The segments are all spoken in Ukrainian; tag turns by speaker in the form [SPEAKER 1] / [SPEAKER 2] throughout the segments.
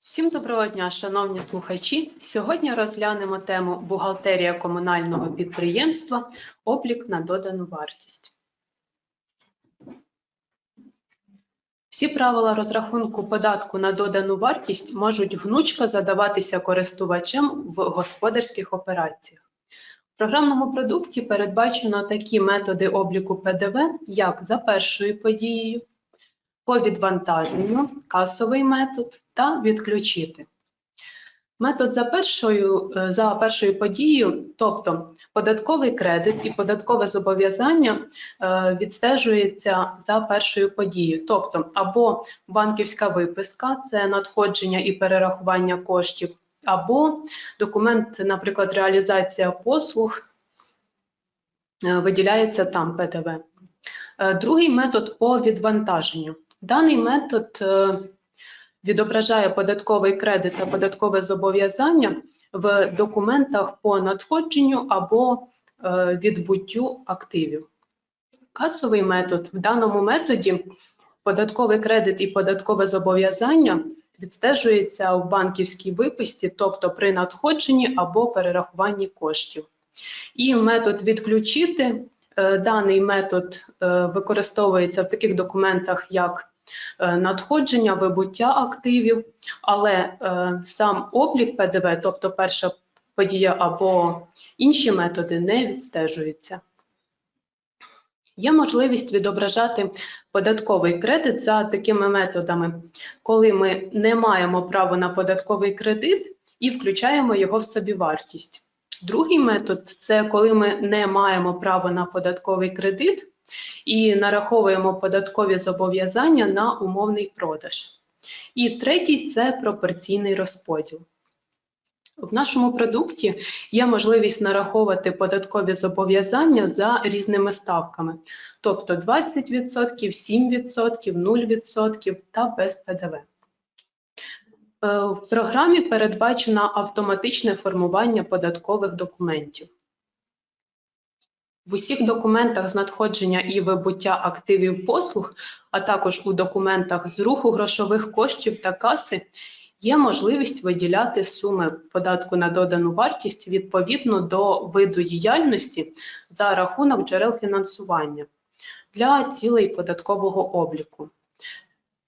[SPEAKER 1] Всім доброго дня, шановні слухачі. Сьогодні розглянемо тему бухгалтерія комунального підприємства, облік на додану вартість. Всі правила розрахунку податку на додану вартість можуть гнучко задаватися користувачем в господарських операціях. В програмному продукті передбачено такі методи обліку ПДВ, як за першою подією, по відвантаженню, касовий метод та відключити. Метод за першою, е, за першою подією, тобто податковий кредит і податкове зобов'язання е, відстежується за першою подією, тобто або банківська виписка, це надходження і перерахування коштів, або документ, наприклад, реалізація послуг, е, виділяється там ПДВ. Другий метод по відвантаженню. Даний метод е, відображає податковий кредит та податкове зобов'язання в документах по надходженню або е, відбуттю активів. Касовий метод в даному методі податковий кредит і податкове зобов'язання відстежується в банківській виписці, тобто при надходженні або перерахуванні коштів. І метод відключити. е, Даний метод використовується в таких документах, як надходження, вибуття активів, але е, сам облік ПДВ, тобто перша подія або інші методи, не відстежуються. Є можливість відображати податковий кредит за такими методами, коли ми не маємо права на податковий кредит і включаємо його в собівартість. Другий метод це коли ми не маємо права на податковий кредит і нараховуємо податкові зобов'язання на умовний продаж. І третій це пропорційний розподіл. В нашому продукті є можливість нараховувати податкові зобов'язання за різними ставками, тобто 20%, 7%, 0% та без ПДВ. Е, В програмі передбачено автоматичне формування податкових документів. В усіх документах з надходження і вибуття активів послуг, а також у документах з руху грошових коштів та каси є можливість виділяти суми податку на додану вартість відповідно до виду діяльності за рахунок джерел фінансування для цілей податкового обліку.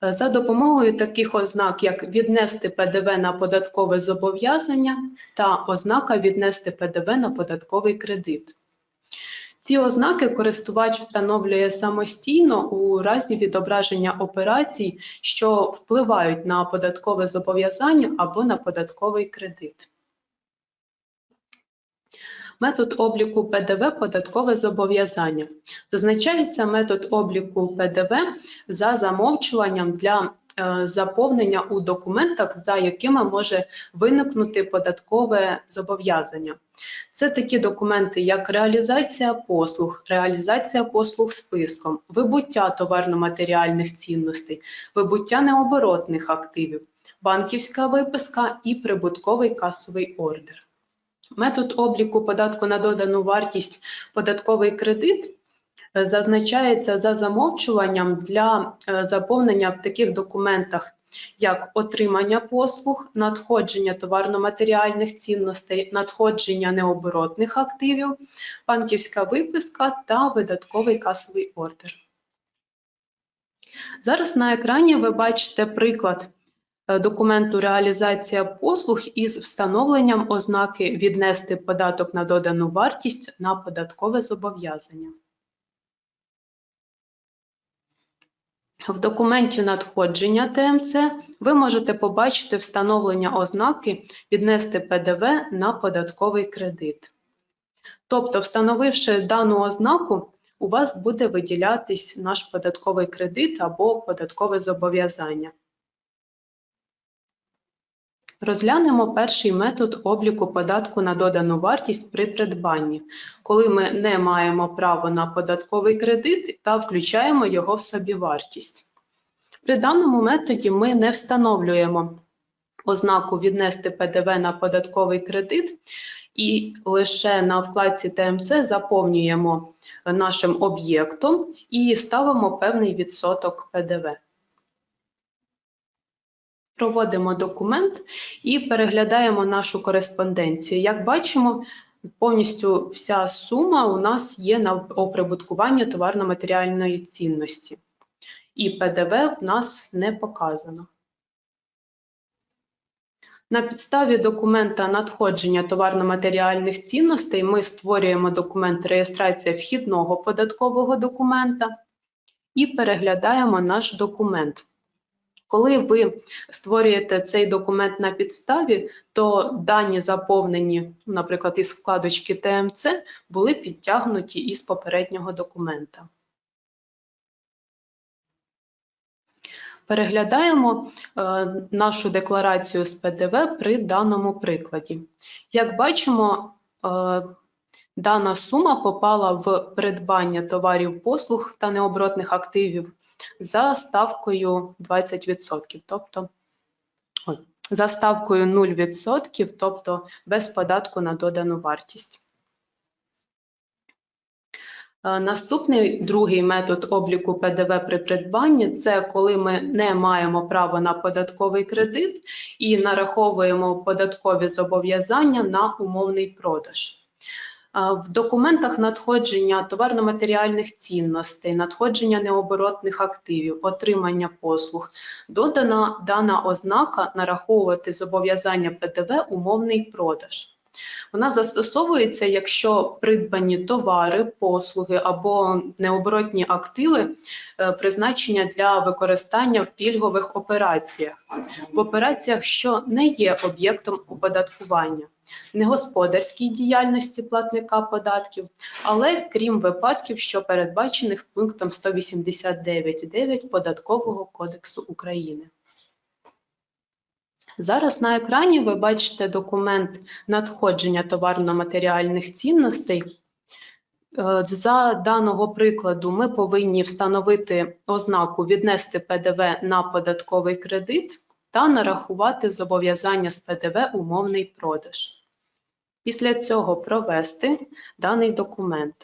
[SPEAKER 1] Е, За допомогою таких ознак, як віднести ПДВ на податкове зобов'язання та ознака віднести ПДВ на податковий кредит. Ці ознаки користувач встановлює самостійно у разі відображення операцій, що впливають на податкове зобов'язання або на податковий кредит. Метод обліку ПДВ податкове зобов'язання. Зазначається метод обліку ПДВ за замовчуванням для е, заповнення у документах, за якими може виникнути податкове зобов'язання. Це такі документи, як реалізація послуг, реалізація послуг списком, вибуття товарно-матеріальних цінностей, вибуття необоротних активів, банківська виписка і прибутковий касовий ордер. Метод обліку податку на додану вартість податковий кредит е, зазначається за замовчуванням для е, заповнення в таких документах, як отримання послуг, надходження товарно-матеріальних цінностей, надходження необоротних активів, банківська виписка та видатковий касовий ордер. Зараз на екрані ви бачите приклад е, документу реалізація послуг із встановленням ознаки віднести податок на додану вартість на податкове зобов'язання. В документі надходження ТМЦ ви можете побачити встановлення ознаки віднести ПДВ на податковий кредит. Тобто, встановивши дану ознаку, у вас буде виділятись наш податковий кредит або податкове зобов'язання. Розглянемо перший метод обліку податку на додану вартість при придбанні, коли ми не маємо право на податковий кредит та включаємо його в собівартість. При даному методі ми не встановлюємо ознаку віднести ПДВ на податковий кредит і лише на вкладці ТМЦ заповнюємо нашим об'єктом і ставимо певний відсоток ПДВ. Проводимо документ і переглядаємо нашу кореспонденцію. Як бачимо, повністю вся сума у нас є на оприбуткування товарно-матеріальної цінності. І ПДВ в нас не показано. На підставі документа надходження товарно-матеріальних цінностей ми створюємо документ реєстрація вхідного податкового документа і переглядаємо наш документ. Коли ви створюєте цей документ на підставі, то дані заповнені, наприклад, із вкладочки ТМЦ, були підтягнуті із попереднього документа. Переглядаємо е, нашу декларацію з ПДВ при даному прикладі. Як бачимо, е, дана сума попала в придбання товарів, послуг та необоротних активів за ставкою 20%, тобто за ставкою 0%, тобто без податку на додану вартість. Е, Наступний другий метод обліку ПДВ при придбанні це коли ми не маємо права на податковий кредит і нараховуємо податкові зобов'язання на умовний продаж. В документах надходження товарно-матеріальних цінностей, надходження необоротних активів, отримання послуг додана дана ознака нараховувати зобов'язання ПДВ умовний продаж. Вона застосовується, якщо придбані товари, послуги або необоротні активи е, призначення для використання в пільгових операціях, в операціях, що не є об'єктом оподаткування, негосподарській діяльності платника податків, але крім випадків, що передбачених пунктом 189.9 Податкового кодексу України. Зараз на екрані ви бачите документ надходження товарно-матеріальних цінностей. Е, За даного прикладу ми повинні встановити ознаку віднести ПДВ на податковий кредит та нарахувати зобов'язання з ПДВ умовний продаж. Після цього провести даний документ.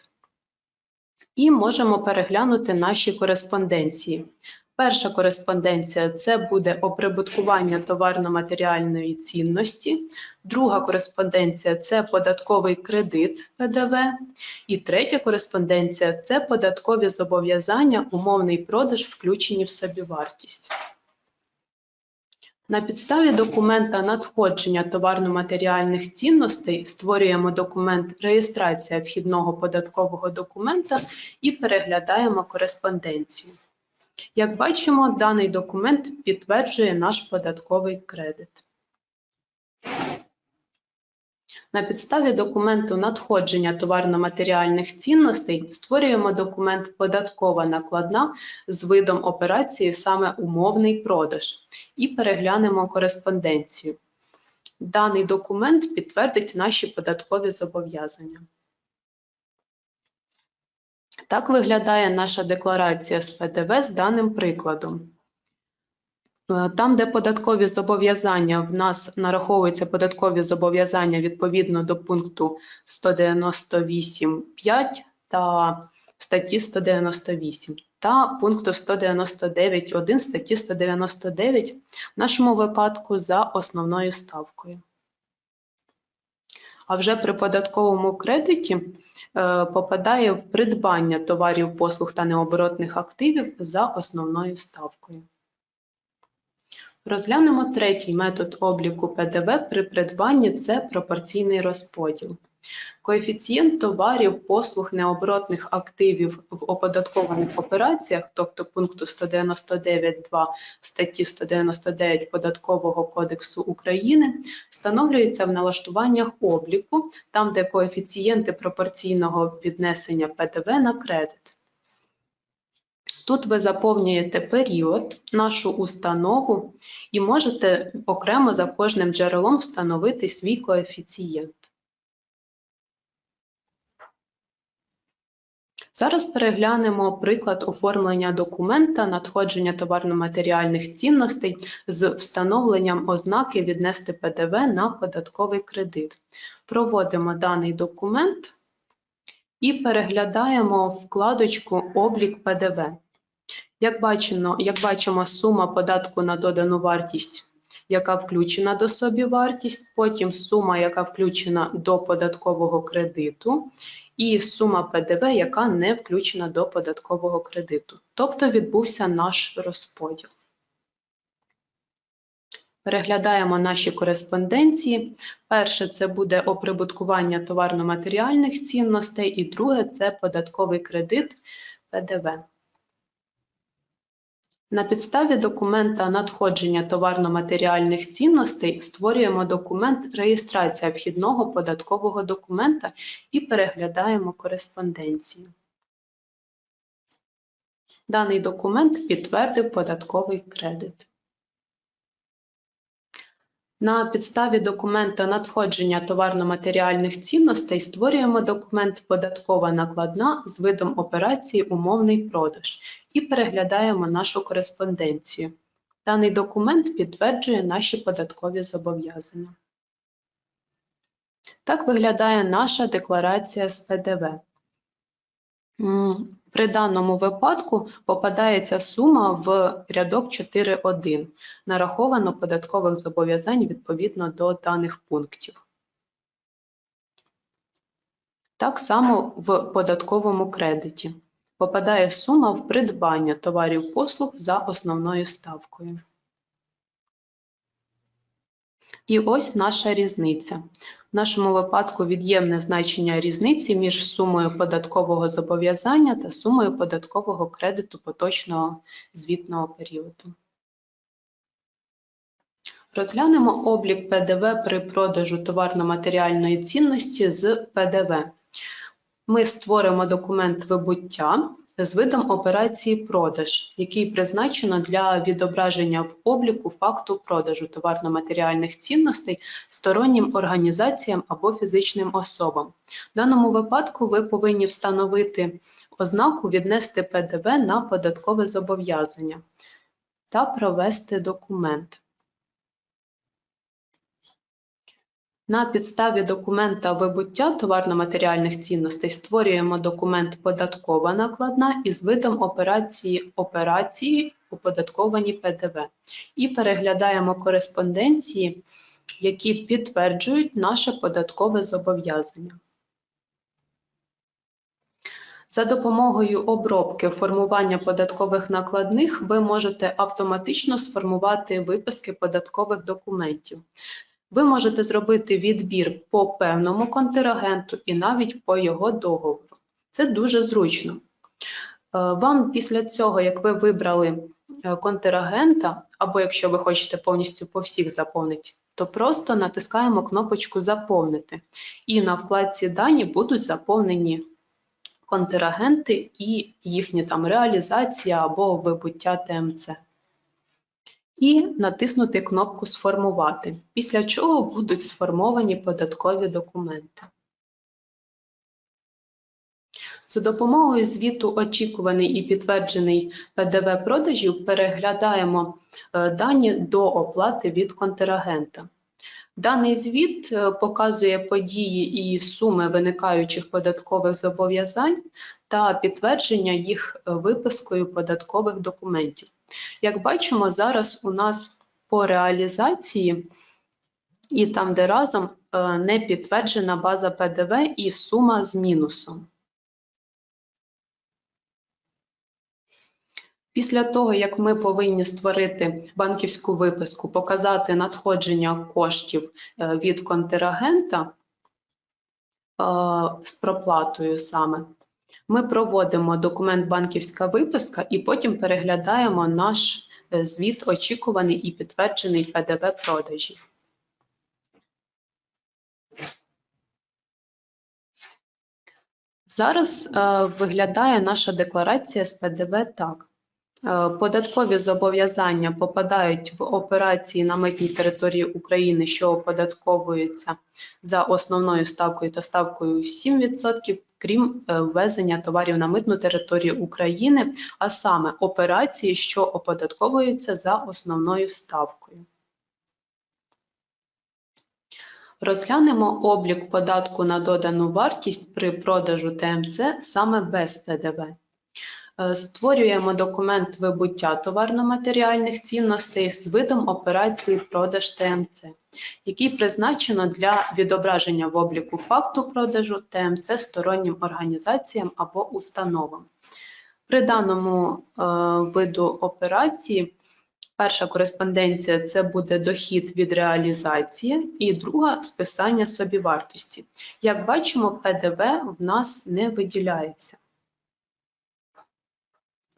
[SPEAKER 1] І можемо переглянути наші кореспонденції. Перша кореспонденція це буде оприбуткування товарно-матеріальної цінності. Друга кореспонденція це податковий кредит ПДВ. І третя кореспонденція це податкові зобов'язання, умовний продаж, включені в собівартість. На підставі документа надходження товарно-матеріальних цінностей створюємо документ реєстрація вхідного податкового документа і переглядаємо кореспонденцію. Як бачимо, даний документ підтверджує наш податковий кредит. На підставі документу надходження товарно-матеріальних цінностей створюємо документ податкова накладна з видом операції саме умовний продаж і переглянемо кореспонденцію. Даний документ підтвердить наші податкові зобов'язання. Так виглядає наша декларація з ПДВ з даним прикладом. Е, Там, де податкові зобов'язання, в нас нараховуються податкові зобов'язання відповідно до пункту 198.5 та статті 198 та пункту 199.1 статті 199 в нашому випадку за основною ставкою. А вже при податковому кредиті е, попадає в придбання товарів, послуг та необоротних активів за основною ставкою. Розглянемо третій метод обліку ПДВ при придбанні – це пропорційний розподіл. Коефіцієнт товарів, послуг, необоротних активів в оподаткованих операціях, тобто пункту 199.2 статті 199 Податкового кодексу України, встановлюється в налаштуваннях обліку, там, де коефіцієнти пропорційного віднесення ПДВ на кредит. Тут ви заповнюєте період, нашу установу і можете окремо за кожним джерелом встановити свій коефіцієнт. Зараз переглянемо приклад оформлення документа надходження товарно-матеріальних цінностей з встановленням ознаки віднести ПДВ на податковий кредит. Проводимо даний документ і переглядаємо вкладочку Облік ПДВ. Як бачимо, як бачимо, сума податку на додану вартість яка включена до собівартість, потім сума, яка включена до податкового кредиту, і сума ПДВ, яка не включена до податкового кредиту. Тобто відбувся наш розподіл. Переглядаємо наші кореспонденції. Перше це буде оприбуткування товарно-матеріальних цінностей, і друге це податковий кредит ПДВ. На підставі документа надходження товарно-матеріальних цінностей створюємо документ реєстрація вхідного податкового документа і переглядаємо кореспонденцію. Даний документ підтвердив податковий кредит. На підставі документа надходження товарно-матеріальних цінностей створюємо документ податкова накладна з видом операції умовний продаж і переглядаємо нашу кореспонденцію. Даний документ підтверджує наші податкові зобов'язання. Так виглядає наша декларація з ПДВ. При даному випадку попадається сума в рядок 4.1. Нараховано податкових зобов'язань відповідно до даних пунктів. Так само в податковому кредиті попадає сума в придбання товарів послуг за основною ставкою. І ось наша різниця. В нашому випадку від'ємне значення різниці між сумою податкового зобов'язання та сумою податкового кредиту поточного звітного періоду. Розглянемо облік ПДВ при продажу товарно-матеріальної цінності з ПДВ. Ми створимо документ вибуття з видом операції продаж, який призначено для відображення в обліку факту продажу товарно-матеріальних цінностей стороннім організаціям або фізичним особам. В даному випадку ви повинні встановити ознаку віднести ПДВ на податкове зобов'язання та провести документ. На підставі документа вибуття товарно-матеріальних цінностей створюємо документ податкова накладна із видом операції операції оподатковані ПДВ і переглядаємо кореспонденції, які підтверджують наше податкове зобов'язання. За допомогою обробки формування податкових накладних ви можете автоматично сформувати виписки податкових документів. Ви можете зробити відбір по певному контрагенту і навіть по його договору. Це дуже зручно. Е, Вам після цього, як ви вибрали е, контрагента, або якщо ви хочете повністю по всіх заповнити, то просто натискаємо кнопочку Заповнити. І на вкладці Дані будуть заповнені контрагенти і їхні там реалізація або вибуття ТМЦ і натиснути кнопку Сформувати, після чого будуть сформовані податкові документи. За допомогою звіту очікуваний і підтверджений ПДВ продажів переглядаємо е, дані до оплати від контрагента. Даний звіт е, показує події і суми виникаючих податкових зобов'язань та підтвердження їх випискою податкових документів. Як бачимо, зараз у нас по реалізації і там, де разом е, не підтверджена база ПДВ і сума з мінусом. Після того, як ми повинні створити банківську виписку, показати надходження коштів е, від контрагента е, з проплатою саме, ми проводимо документ банківська виписка і потім переглядаємо наш е, звіт очікуваний і підтверджений ПДВ продажів. Зараз е, виглядає наша декларація з ПДВ так. Е, Податкові зобов'язання попадають в операції на митній території України, що оподатковуються за основною ставкою та ставкою 7%, крім е, ввезення товарів на митну територію України, а саме операції, що оподатковуються за основною ставкою. Розглянемо облік податку на додану вартість при продажу ТМЦ саме без ПДВ. Е, Створюємо документ вибуття товарно-матеріальних цінностей з видом операції продаж ТМЦ, який призначено для відображення в обліку факту продажу ТМЦ стороннім організаціям або установам. При даному е, виду операції перша кореспонденція це буде дохід від реалізації, і друга списання собівартості. Як бачимо, ПДВ в нас не виділяється.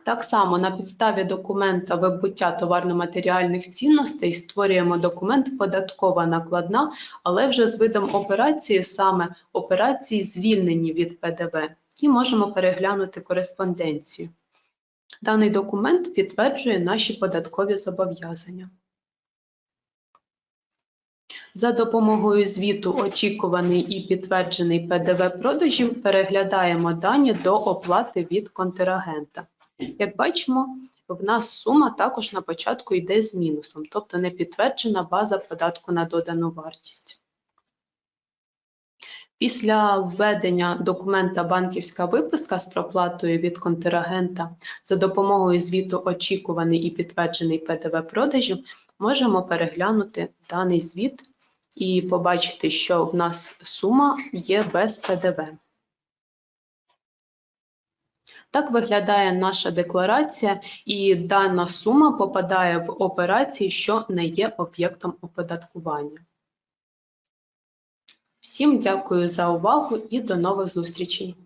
[SPEAKER 1] Так само на підставі документа вибуття товарно-матеріальних цінностей створюємо документ податкова накладна, але вже з видом операції саме операції звільнені від ПДВ і можемо переглянути кореспонденцію. Даний документ підтверджує наші податкові зобов'язання. За допомогою звіту очікуваний і підтверджений ПДВ продажів переглядаємо дані до оплати від контрагента. Як бачимо, в нас сума також на початку йде з мінусом, тобто не підтверджена база податку на додану вартість. Після введення документа банківська виписка з проплатою від контрагента за допомогою звіту очікуваний і підтверджений ПДВ продажів можемо переглянути даний звіт і побачити, що в нас сума є без ПДВ. Так виглядає наша декларація, і дана сума попадає в операції, що не є об'єктом оподаткування. Всім дякую за увагу і до нових зустрічей!